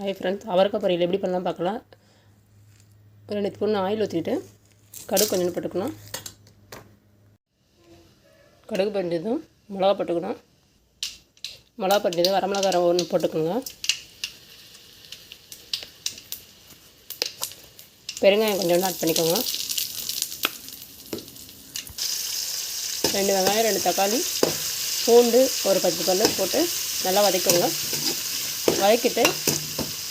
Hi friends அவரக்காய் பொரியல் எப்படி பண்ணலாம் பார்க்கலாம். ஒரு ரெண்டு ஸ்பூன் ஆயில் ஊற்றிட்டு கடுகு கொஞ்சம் போட்டுக்கணும். கடுகு பஞ்சதும் மிளகா போட்டுக்கணும். மிளகா பஞ்சது வரமிளகா ஒன்று போட்டுக்கோங்க. பெருங்காயம் கொஞ்சம் ஆட் பண்ணிக்கோங்க. ரெண்டு வெங்காயம் ரெண்டு தக்காளி பூண்டு ஒரு பத்து பல்லு போட்டு நல்லா வதக்கோங்க வதக்கிட்டு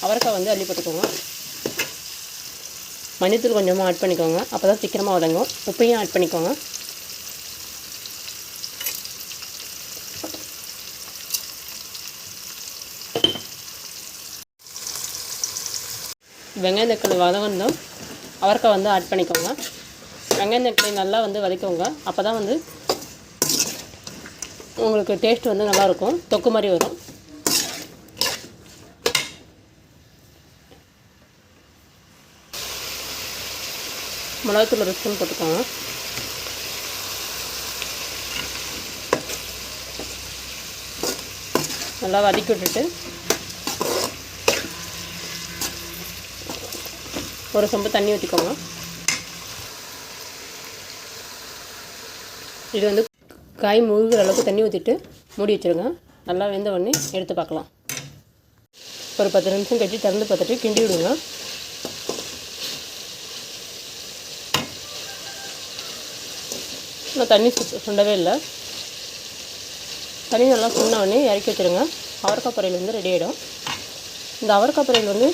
அவரைக்காய் வந்து அள்ளி போட்டுக்கோங்க. மஞ்சத்தூள் கொஞ்சமாக ஆட் பண்ணிக்கோங்க. அப்போ தான் சீக்கிரமாக வதங்கும். உப்பையும் ஆட் பண்ணிக்கோங்க. வெங்காயம் தக்காளி வதங்கணும் அவரைக்காய் வந்து ஆட் பண்ணிக்கோங்க. வெங்காயம் தக்காளி நல்லா வந்து வதக்கோங்க. அப்போ தான் வந்து உங்களுக்கு டேஸ்ட் வந்து நல்லாயிருக்கும் தொக்கு மாதிரி வரும். மிளகாத்தூள் ஒரு ஸ்பூன் போட்டுக்கோங்க. நல்லா வதக்கி விட்டுட்டு ஒரு சொம்பு தண்ணி ஊற்றிக்கோங்க இது வந்து காய் முழுகிற அளவுக்கு தண்ணி ஊற்றிட்டு மூடி வச்சுருங்க. நல்லா வெந்த உடனே எடுத்து பார்க்கலாம். ஒரு பத்து நிமிஷம் கழிச்சு திறந்து பார்த்துட்டு கிண்டி விடுங்க. இன்னும் தண்ணி சுண்டவே இல்லை. தண்ணி நல்லா சுண்ண உடனே இறக்கி வச்சுருங்க. அவரக்காய் பொரியல் வந்து ரெடி ஆகிடும் இந்த அவரக்காய் பொரியல் வந்து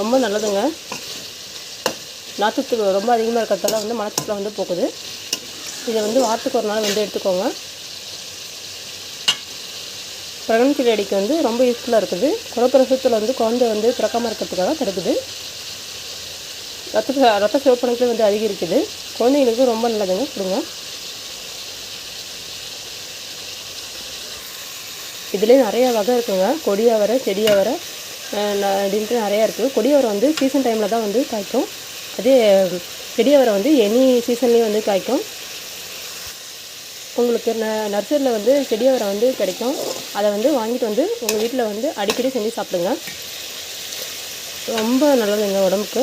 ரொம்ப நல்லதுங்க. நாற்றுத்துக்கு ரொம்ப அதிகமாக இருக்கிறதால வந்து மனத்துக்குள்ள வந்து போகுது. இதை வந்து வாரத்துக்கு ஒரு நாள் வந்து எடுத்துக்கோங்க. ப்ரெக்னன்சி அடிக்கு வந்து ரொம்ப யூஸ்ஃபுல்லாக இருக்குது. குலப்பிரசவத்தில் வந்து குழந்தை வந்து பிறக்காமல் இருக்கிறதுக்காக தடுக்குது. ரத்த ரத்த சிவப்பணுக்கள் வந்து அதிகரிக்குது. குழந்தைங்களுக்கு ரொம்ப நல்லதுங்க. கொடுங்க. இதுலேயும் நிறைய வகை இருக்குங்க. கொடியாவரை செடியாவரை அப்படின்ட்டு நிறையா இருக்குது கொடியாவரை வந்து சீசன் டைமில் தான் வந்து காய்க்கும். அதே செடியாவரை வந்து எனி சீசன்லேயும் வந்து காய்க்கும். உங்களுக்கு ந நர்சரியில் வந்து செடியாவரை வந்து கிடைக்கும். அதை வந்து வாங்கிட்டு வந்து உங்கள் வீட்டில் வந்து அடிக்கடி செஞ்சு சாப்பிடுங்க. ரொம்ப நல்லதுங்க உடம்புக்கு.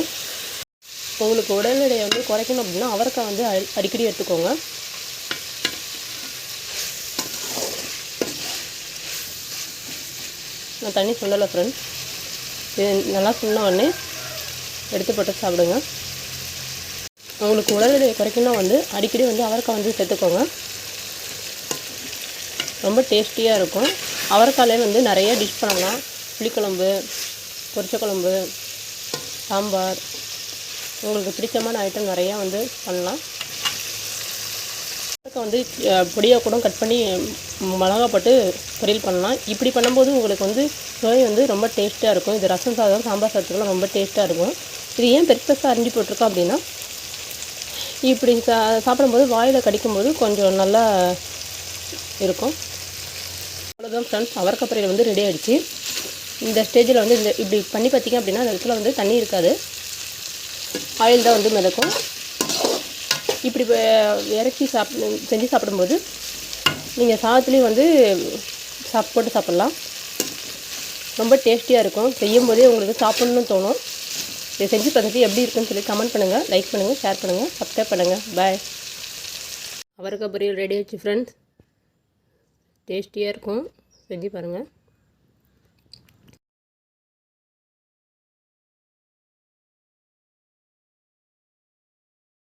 உங்களுக்கு உடல் எடையை வந்து குறைக்கணும் அப்படின்னா அவரைக்காய் வந்து அடி அடிக்கடி எடுத்துக்கோங்க. நான் தண்ணி சொல்லலை ஃப்ரெண்ட்ஸ் இது நல்லா சொன்ன உடனே எடுத்து போட்டு சாப்பிடுங்க. உங்களுக்கு உடல் எடையை குறைக்கணும் வந்து அடிக்கடி வந்து அவரைக்காய் வந்து சேர்த்துக்கோங்க. ரொம்ப டேஸ்டியாக இருக்கும். அவரைக்காலே வந்து நிறைய டிஷ் பண்ணலாம். புளிக்குழம்பு பொரிச்ச குழம்பு சாம்பார். உங்களுக்கு பிடிச்சமான ஐட்டம் நிறையா வந்து பண்ணலாம். வந்து பொடியாக கூட கட் பண்ணி மிளகா போட்டு பொரியல் பண்ணலாம். இப்படி பண்ணும்போது உங்களுக்கு வந்து சுவை வந்து ரொம்ப டேஸ்ட்டாக இருக்கும். இது ரசம் சாதம் சாம்பார் சாதத்துக்குலாம் ரொம்ப டேஸ்ட்டாக இருக்கும். இது ஏன் பெருசு பெருசாக அரிஞ்சு போட்டிருக்கோம் அப்படின்னா இப்படி சா சாப்பிடும்போது வாயில் கடிக்கும்போது கொஞ்சம் நல்லா இருக்கும். அவ்வளோதான் ஃப்ரெண்ட்ஸ் அவரைக்காய் பொரியல் வந்து ரெடி ஆகிடுச்சு இந்த ஸ்டேஜில் வந்து இந்த இப்படி பண்ணி பார்த்தீங்க அப்படின்னா அந்த இடத்துல வந்து தண்ணி இருக்காது. ஆயில் தான் வந்து மிதக்கும். இப்படி இறக்கி சாப் செஞ்சு சாப்பிடும்போது நீங்கள் சாதத்துலேயும் வந்து சாப் போட்டு சாப்பிட்லாம். ரொம்ப டேஸ்டியாக இருக்கும். செய்யும் போதே உங்களுக்கு சாப்பிட்ணுன்னு தோணும். இதை செஞ்சு பார்த்துட்டு எப்படி இருக்குன்னு சொல்லி கமெண்ட் பண்ணுங்கள் லைக் பண்ணுங்கள் ஷேர் பண்ணுங்கள் சப்ஸ்கிரைப் பண்ணுங்கள் பாய். அவரைக்காய் பொரியல் ரெடி ஆச்சு ஃப்ரெண்ட்ஸ் டேஸ்டியாக இருக்கும். செஞ்சு பாருங்கள்